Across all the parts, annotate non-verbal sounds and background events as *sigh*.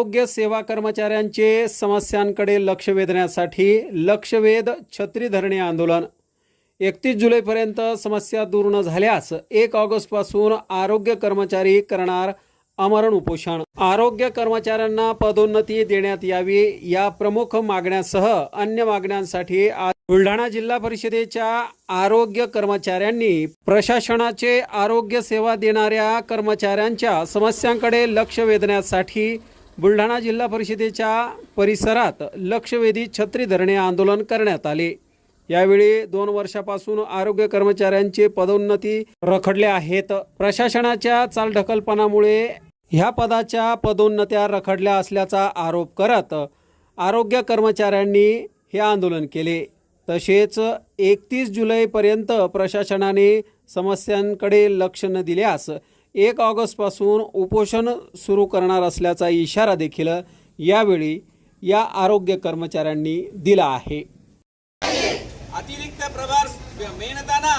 आरोग्य सेवा कर्मचाऱ्यांचे समस्यांकडे लक्ष वेधण्यासाठी लक्षवेध छत्री धरणे आंदोलन. एकतीस जुलैपर्यंत समस्या दूर न झाल्यास एक ऑगस्टपासून आरोग्य कर्मचारी करणार आमरण उपोषण. आरोग्य कर्मचाऱ्यांना पदोन्नती देण्यात यावी या प्रमुख मागण्यासह अन्य मागण्यांसाठी बुलढाणा जिल्हा परिषदेच्या आरोग्य कर्मचाऱ्यांनी प्रशासनाचे आरोग्य सेवा देणाऱ्या कर्मचाऱ्यांच्या समस्यांकडे लक्ष वेधण्यासाठी बुलढाणा जिल्हा परिषदेच्या परिसरात लक्षवेधी छत्री धरणे आंदोलन करण्यात आले. यावेळी दोन वर्षापासून आरोग्य कर्मचाऱ्यांचे पदोन्नती रखडले आहेत. प्रशासनाच्या चालढकलपणामुळे ह्या पदाच्या पदोन्नत्या रखडल्या असल्याचा आरोप करत आरोग्य कर्मचाऱ्यांनी हे आंदोलन केले. तसेच एकतीस जुलैपर्यंत प्रशासनाने समस्यांकडे लक्ष न दिल्यास एक ऑगस्टपासून उपोषण सुरू करणार असल्याचा इशारा देखील यावेळी या आरोग्य कर्मचाऱ्यांनी दिला आहे. अतिरिक्त प्रभार मेहनताना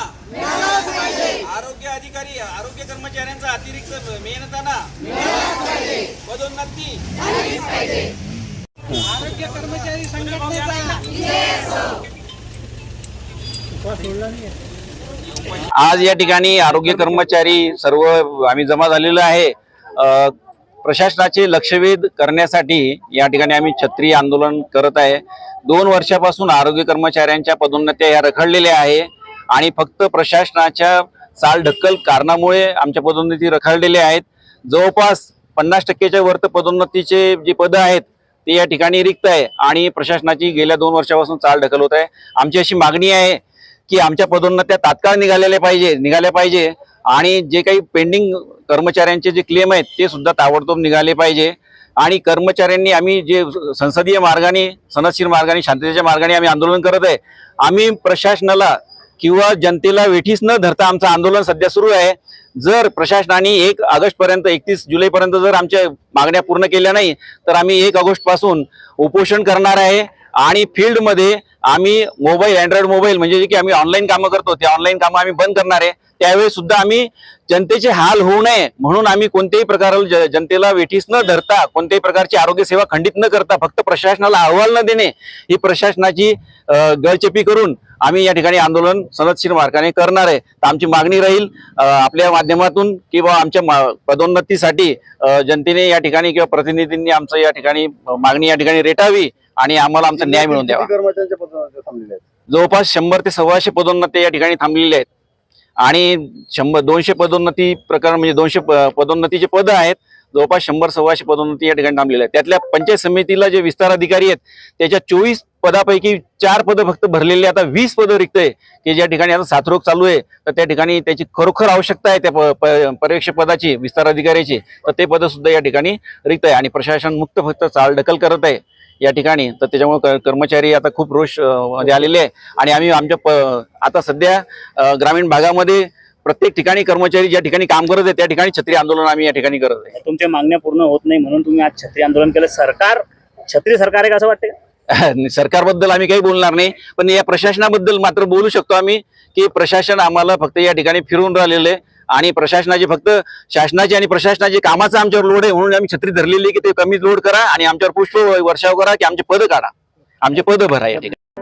आरोग्य अधिकारी आरोग्य कर्मचाऱ्यांचा अतिरिक्त मेहनताना पदोन्नती. आरोग्य कर्मचारी संघटनेचा आज या ठिकाणी आरोग्य कर्मचारी सर्व आम्ही जमा झालेलो आहे. प्रशासनाचे लक्षवेध करण्यासाठी या ठिकाणी आम्ही छत्री आंदोलन करत आहे. दोन वर्षापासून आरोग्य कर्मचाऱ्यांच्या पदोन्नत्या या रखडलेल्या आहे आणि फक्त प्रशासनाच्या चालढकल कारणामुळे आमच्या पदोन्नती रखडलेल्या आहेत. जवळपास पन्नास टक्केच्या वर्त पदोन्नतीचे जे पदं आहेत ते या ठिकाणी रिक्त आहे आणि प्रशासनाची गेल्या दोन वर्षापासून चाल ढकल होत आहे. आमची अशी मागणी आहे की आमच्या पदोन्नत्या तात्काळ निघालेल्या पाहिजे निघाल्या पाहिजे. आणि जे काही पेंडिंग कर्मचाऱ्यांचे जे क्लेम आहेत ते सुद्धा ताबडतोब निघाले पाहिजे. आणि कर्मचाऱ्यांनी आम्ही जे संसदीय मार्गाने सनदशीर मार्गाने शांततेच्या मार्गाने आम्ही आंदोलन करत आहे. आम्ही प्रशासनाला किंवा जनतेला वेठीस न धरता आमचं आंदोलन सध्या सुरू आहे. जर प्रशासनाने एक ऑगस्टपर्यंत एकतीस जुलैपर्यंत जर आमच्या मागण्या पूर्ण केल्या नाही तर आम्ही एक ऑगस्टपासून उपोषण करणार आहे. आणि फील्डमध्ये आम्ही मोबाईल अँड्रॉइड मोबाईल म्हणजे जे की आम्ही ऑनलाईन कामं करतो ते ऑनलाईन कामं आम्ही बंद करणार आहे. त्यावेळी सुद्धा आम्ही जनतेचे हाल होऊ नये म्हणून आम्ही कोणत्याही प्रकार जनतेला वेठीस न धरता कोणत्याही प्रकारची आरोग्य सेवा खंडित न करता फक्त प्रशासनाला अहवाल न देणे ही प्रशासनाची गळचेपी करून आम्ही या ठिकाणी आंदोलन सनदशीर मार्गाने करणार आहे. तर आमची मागणी राहील आपल्या माध्यमातून किंवा आमच्या पदोन्नतीसाठी जनतेने या ठिकाणी किंवा प्रतिनिधींनी आमचं या ठिकाणी मागणी या ठिकाणी रेटावी आणि आम्हाला आमचा न्याय मिळवून द्यावा. जवळपास शंभर ते सव्वाशे पदोन्नती या ठिकाणी थांबलेले आहेत. आणि शंभर दोनशे पदोन्नती प्रकार म्हणजे दोनशे पदोन्नतीचे पद आहेत. जवळपास शंभर सव्वाशे पदोन्नती या ठिकाणी थांबलेल्या आहेत. त्यातल्या पंचायत समितीला जे विस्तार अधिकारी आहेत त्याच्या चोवीस पदापैकी चार पदं फक्त भरलेली आता वीस पदं रिक्त आहे की ज्या ठिकाणी आता साथरोग चालू आहे तर त्या ठिकाणी त्याची खरोखर आवश्यकता आहे त्या प- प- पर्यवेक्षक पदाची विस्तार अधिकाऱ्याची. तर ते पदंसुद्धा या ठिकाणी रिक्त आहे. आणि प्रशासन मुक्त फक्त चालढकल करत आहे या ठिकाणी. तर त्याच्यामुळे क- कर्मचारी आता खूप रोषमध्ये आलेले आहे आणि आम्ही आमच्या प- आता सध्या ग्रामीण भागामध्ये प्रत्येक ठिकाणी कर्मचारी ज्या ठिकाणी काम करत आहे त्या ठिकाणी छत्री आंदोलन आम्ही या ठिकाणी करत आहे. तुमच्या मागण्या पूर्ण होत नाही म्हणून तुम्ही आज छत्री आंदोलन केलं. सरकार छत्री सरकार आहे का असं वाटतं *laughs* सरकारबद्दल आम्ही काही बोलणार नाही पण या प्रशासनाबद्दल मात्र बोलू शकतो आम्ही की प्रशासन आम्हाला फक्त या ठिकाणी फिरवून राहिलेलं आहे आणि प्रशासनाचे फक्त शासनाचे आणि प्रशासनाचे कामाचा आमच्यावर लोड आहे म्हणून आम्ही छत्री धरलेली की ते कमी लोड करा आणि आमच्यावर पुष्प वर्षाव करा की आमचे पद काढा. आमचे पद भरा या ठिकाणी.